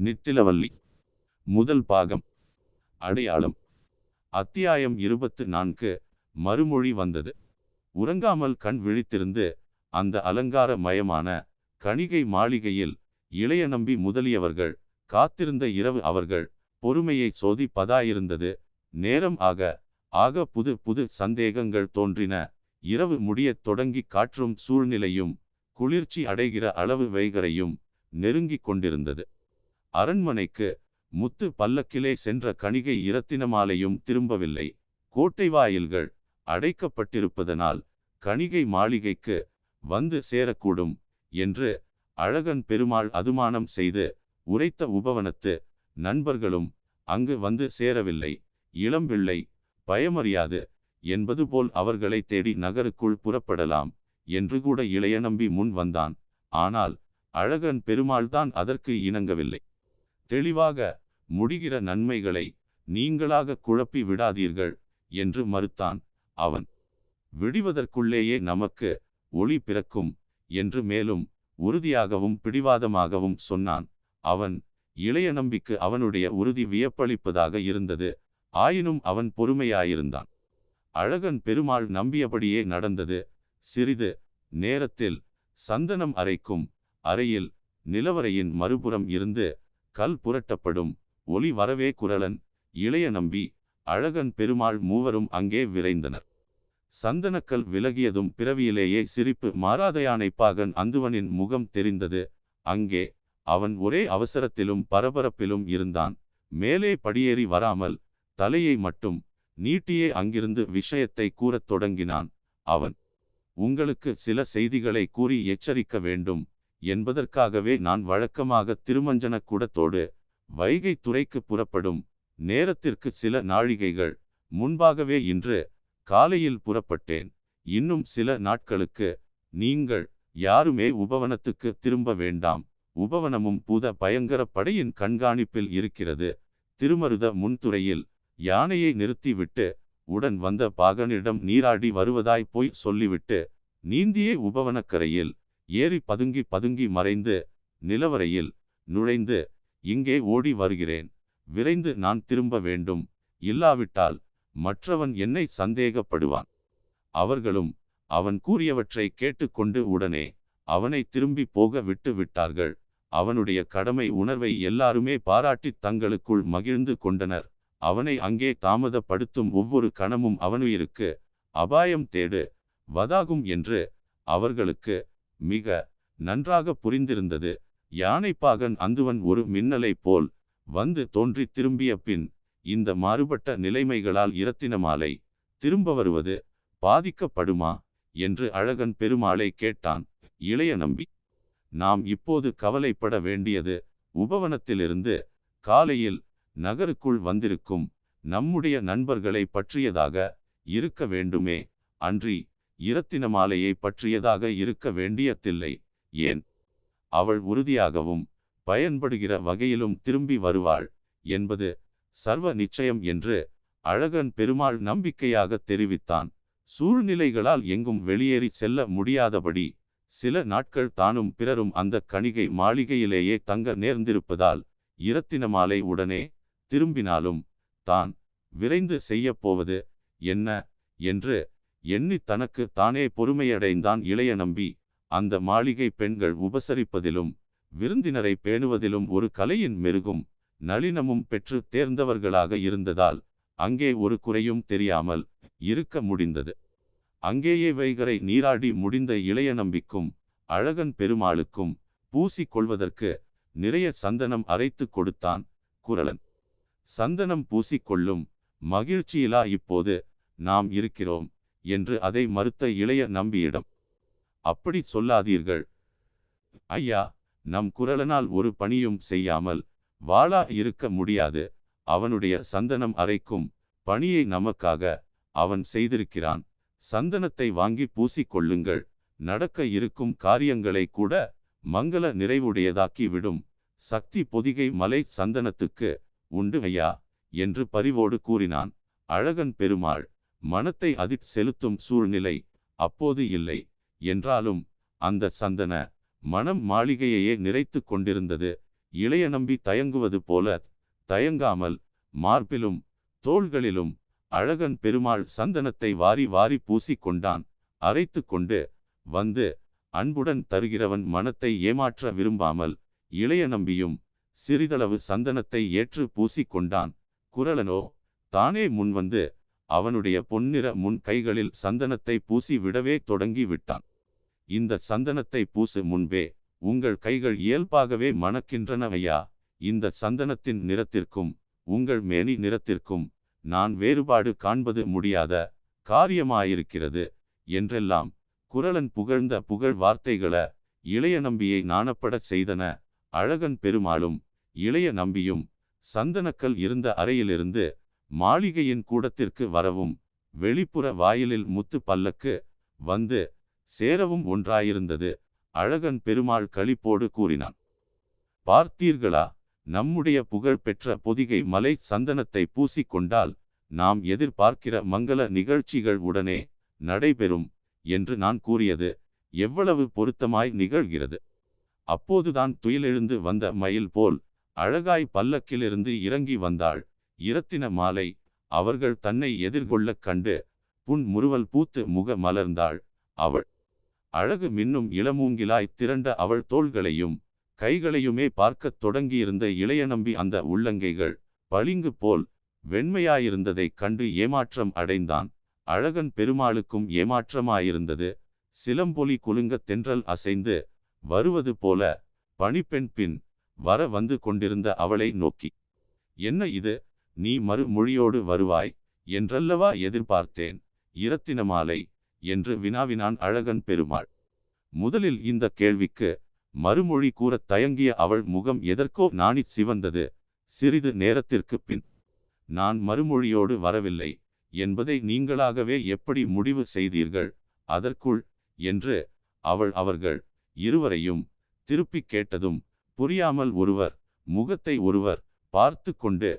நித்திலவல்லி. முதல் பாகம். அடையாளம். அத்தியாயம் இருபத்து நான்கு. மறுமொழி வந்தது. உறங்காமல் கண் விழித்திருந்து அந்த அலங்கார மயமான கணிகை மாளிகையில் இளைய நம்பி முதலியவர்கள் காத்திருந்த இரவு அவர்கள் பொறுமையை சோதிப்பதாயிருந்தது. நேரம் ஆக ஆக புது புது சந்தேகங்கள் தோன்றின. இரவு முடியத் தொடங்கி காற்றும் சூழ்நிலையும் குளிர்ச்சி அடைகிற அளவு வைகரையும் நெருங்கிக் கொண்டிருந்தது. அரண்மனைக்கு முத்து பல்லக்கிலே சென்ற கணிகை இரத்தினமாலையும் திரும்பவில்லை. கோட்டை வாயில்கள் அடைக்கப்பட்டிருப்பதனால் கணிகை மாளிகைக்கு வந்து சேரக்கூடும் என்று அழகன் பெருமாள் அதுமானம் செய்து உரைத்த உபவனத்து நண்பர்களும் அங்கு வந்து சேரவில்லை. இளம்பிள்ளை பயமறியாது என்பது போல் அவர்களை தேடி நகருக்குள் புறப்படலாம் என்று கூட இளைய நம்பி முன் வந்தான். ஆனால் அழகன் பெருமாள் தான் அதற்கு இணங்கவில்லை. தெளிவாக முடிகிற நன்மைகளை நீங்களாக குழப்பி விடாதீர்கள் என்று மறுத்தான் அவன். விடிவதற்குள்ளேயே நமக்கு ஒளி பிறக்கும் என்று மேலும் உறுதியாகவும் பிடிவாதமாகவும் சொன்னான். அவன் இளைய நம்பிக்கு அவனுடைய உறுதி வியப்பளிப்பதாக இருந்தது. ஆயினும் அவன் பொறுமையாயிருந்தான். அழகன் பெருமாள் நம்பியபடியே நடந்தது. சிறிது நேரத்தில் சந்தனம் அறைக்கும் அறையில் நிலவரையின் மறுபுறம் இருந்து கல் புரட்டப்படும். ஒளி வரவே குரலன். இளைய நம்பி அழகன் பெருமாள் மூவரும் அங்கே விரைந்தனர். சந்தனக்கல் விலகியதும் பிறவியிலேயே சிரிப்பு மாறாத யானை பாகன் அந்துவனின் முகம் தெரிந்தது. அங்கே அவன் ஒரே அவசரத்திலும் பரபரப்பிலும் இருந்தான். மேலே படியேறி வராமல் தலையை மட்டும் நீட்டியே அங்கிருந்து விஷயத்தை கூறத் தொடங்கினான். அவன் உங்களுக்கு சில செய்திகளை கூறி எச்சரிக்க வேண்டும். என்பதற்காகவே நான் வழக்கமாக திருமஞ்சன கூடத்தோடு வைகை துறைக்கு புறப்படும் நேரத்திற்கு சில நாழிகைகள் முன்பாகவே இன்று காலையில் புறப்பட்டேன். இன்னும் சில நாட்களுக்கு நீங்கள் யாருமே உபவனத்துக்கு திரும்ப வேண்டாம். உபவனமும் பூத பயங்கர படையின் கண்காணிப்பில் இருக்கிறது. திருமருத முன்துறையில் யானையை நிறுத்திவிட்டு உடன் வந்த பாகனிடம் நீராடி வருவதாய் போய் சொல்லிவிட்டு நீந்தியே உபவனக்கரையில் ஏறி பதுங்கி பதுங்கி மறைந்து நிலவரையில் நுழைந்து இங்கே ஓடி வருகிறேன். விரைந்து நான் திரும்ப வேண்டும். இல்லாவிட்டால் மற்றவன் என்னை சந்தேகப்படுவான் அவர்களும் அவன் கூறியவற்றை கேட்டுக்கொண்டு உடனே அவனை திரும்பி போக விட்டு விட்டார்கள். அவனுடைய கடமை உணர்வை எல்லாருமே பாராட்டி தங்களுக்குள் மகிழ்ந்து கொண்டனர். அவனை அங்கே தாமதப்படுத்தும் ஒவ்வொரு கணமும் அவனுயிருக்கு. அபாயம் தேடு வதாகும் என்று அவர்களுக்கு மிக நன்றாக புரிந்திருந்தது. யானைப்பாகன் அந்துவன் ஒரு மின்னலைப் போல் வந்து தோன்றி திரும்பிய பின் இந்த மாறுபட்ட நிலைமைகளால் இரத்தினமாலை திரும்ப வருவது பாதிக்கப்படுமா? என்று அழகன் பெருமாளை கேட்டான். இளைய நம்பி நாம் இப்போது கவலைப்பட வேண்டியது உபவனத்திலிருந்து காலையில் நகருக்குள் வந்திருக்கும் நம்முடைய நண்பர்களை பற்றியதாக இருக்க வேண்டுமே அன்றி இரத்தின மாலையை பற்றியதாக இருக்க வேண்டியதில்லை. ஏன்? அவள் உறுதியாகவும் பயன்படுகிற வகையிலும் திரும்பி வருவாள் என்பது சர்வ நிச்சயம் என்று அழகன் பெருமாள் நம்பிக்கையாக தெரிவித்தான். சூழ்நிலைகளால் எங்கும் வெளியேறி செல்ல முடியாதபடி சில நாட்கள் தானும் பிறரும் அந்த கணிகை மாளிகையிலேயே தங்க நேர்ந்திருப்பதால் இரத்தின மாலை உடனே திரும்பினாலும் தான் விரைந்து செய்யப்போவது என்ன? என்று எண்ணி தனக்கு தானே பொறுமையடைந்தான் இளைய நம்பி. அந்த மாளிகை பெண்கள் உபசரிப்பதிலும் விருந்தினரை பேணுவதிலும் ஒரு கலையின் மெருகும் நளினமும் பெற்று தேர்ந்தவர்களாக இருந்ததால் அங்கே ஒரு குறையும் தெரியாமல் இருக்க முடிந்தது. அங்கேயே வைகரை நீராடி முடிந்த இளைய நம்பிக்கும் அழகன் பெருமாளுக்கும் பூசிக் கொள்வதற்கு நிறைய சந்தனம் அரைத்து கொடுத்தான் குரலன். சந்தனம் பூசிக்கொள்ளும் மகிழ்ச்சியிலா இப்போது நாம் இருக்கிறோம். என்று அதை மறுத்த இளைய நம்பியிடம். அப்படி சொல்லாதீர்கள். ஐயா நம் குரலனால் ஒரு பணியும் செய்யாமல் வாளா இருக்க முடியாது. அவனுடைய சந்தனம் அரைக்கும் பணியை நமக்காக அவன் செய்திருக்கிறான். சந்தனத்தை வாங்கி பூசிக்கொள்ளுங்கள் நடக்க இருக்கும் காரியங்களை கூட மங்கள நிறைவுடையதாக்கி விடும். சக்தி பொதிகை மலை சந்தனத்துக்கு உண்டு ஐயா என்று பரிவோடு கூறினான். அழகன் பெருமாள் மனத்தை அதிர் செலுத்தும் சூழ்நிலை அப்போது இல்லை. என்றாலும் அந்த சந்தன மனம் மாளிகையையே நிறைத்து கொண்டிருந்தது. இளைய நம்பி தயங்குவது போல தயங்காமல் மார்பிலும் தோள்களிலும் அழகன் பெருமாள் சந்தனத்தை வாரி வாரி பூசிக்கொண்டான் அரைத்து கொண்டு வந்து அன்புடன் தருகிறவன் மனத்தை ஏமாற்ற விரும்பாமல் இளைய நம்பியும் சிறிதளவு சந்தனத்தை ஏற்று பூசிக்கொண்டான் குரலனோ தானே முன்வந்து அவனுடைய பொன்னிற முன் கைகளில் சந்தனத்தை பூசி விடவே தொடங்கி விட்டான் இந்த சந்தனத்தை பூசு முன்பே உங்கள் கைகள் இயல்பாகவே மணக்கின்றனவையா? இந்த சந்தனத்தின் நிறத்திற்கும் உங்கள் மேனி நிறத்திற்கும் நான் வேறுபாடு காண்பது முடியாத காரியமாயிருக்கிறது. என்றெல்லாம் குரலன் புகழ்ந்த புகழ் வார்த்தைகள இளைய நம்பியை நாணப்படச் செய்தன அழகன் பெருமாளும் இளைய நம்பியும் சந்தனக்கல் இருந்த அறையிலிருந்து மாளிகையின் கூடத்திற்கு வரவும் வெளிப்புற வாயிலில் முத்து பல்லக்கு வந்து சேரவும் ஒன்றாயிருந்தது. அழகன் பெருமாள் களிப்போடு கூறினான் பார்த்தீர்களா நம்முடைய புகழ் பெற்ற பொதிகை மலை சந்தனத்தை பூசிக்கொண்டால் நாம் எதிர்பார்க்கிற மங்கள நிகழ்ச்சிகள் உடனே நடைபெறும் என்று நான் கூறியது எவ்வளவு பொருத்தமாய் நிகழ்கிறது. அப்போதுதான் துயிலெழுந்து வந்த மயில் போல் அழகாய் பல்லக்கிலிருந்து இறங்கி வந்தாள். இரத்தின மாலை அவர்கள் தன்னை எதிர்கொள்ளக் கண்டு புன் முறுவல் பூத்து முக மலர்ந்தாள் அவள். அழகு மின்னும் இளமூங்கிலாய் திரண்ட அவள் தோள்களையும் கைகளையுமே பார்க்கத் தொடங்கியிருந்த இளைய நம்பி அந்த உள்ளங்கைகள் பளிங்கு போல் வெண்மையாயிருந்ததைக் கண்டு ஏமாற்றம் அடைந்தான். அழகன் பெருமாளுக்கும் ஏமாற்றமாயிருந்தது. சிலம்பொலி குலுங்க தென்றல் அசைந்து வருவது போல பணிப்பெண் பின் வர வந்து கொண்டிருந்த அவளை நோக்கி என்ன இது? நீ மறுமொழியோடு வருவாய் என்றல்லவா எதிர்பார்த்தேன். இரத்தின மாலை என்று வினாவினான் அழகன் பெருமாள். முதலில் இந்த கேள்விக்கு மறுமொழி கூறத் தயங்கிய அவள் முகம் எதற்கோ நாணி சிவந்தது. சிறிது நேரத்திற்கு பின் நான் மறுமொழியோடு வரவில்லை. என்பதை நீங்களாகவே எப்படி முடிவு செய்தீர்கள்? அதற்குள் என்று அவள் அவர்கள் இருவரையும் திருப்பிக் கேட்டதும் புரியாமல் ஒருவர் முகத்தை ஒருவர் பார்த்து கொண்டு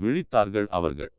விழித்தார்கள் அவர்கள்.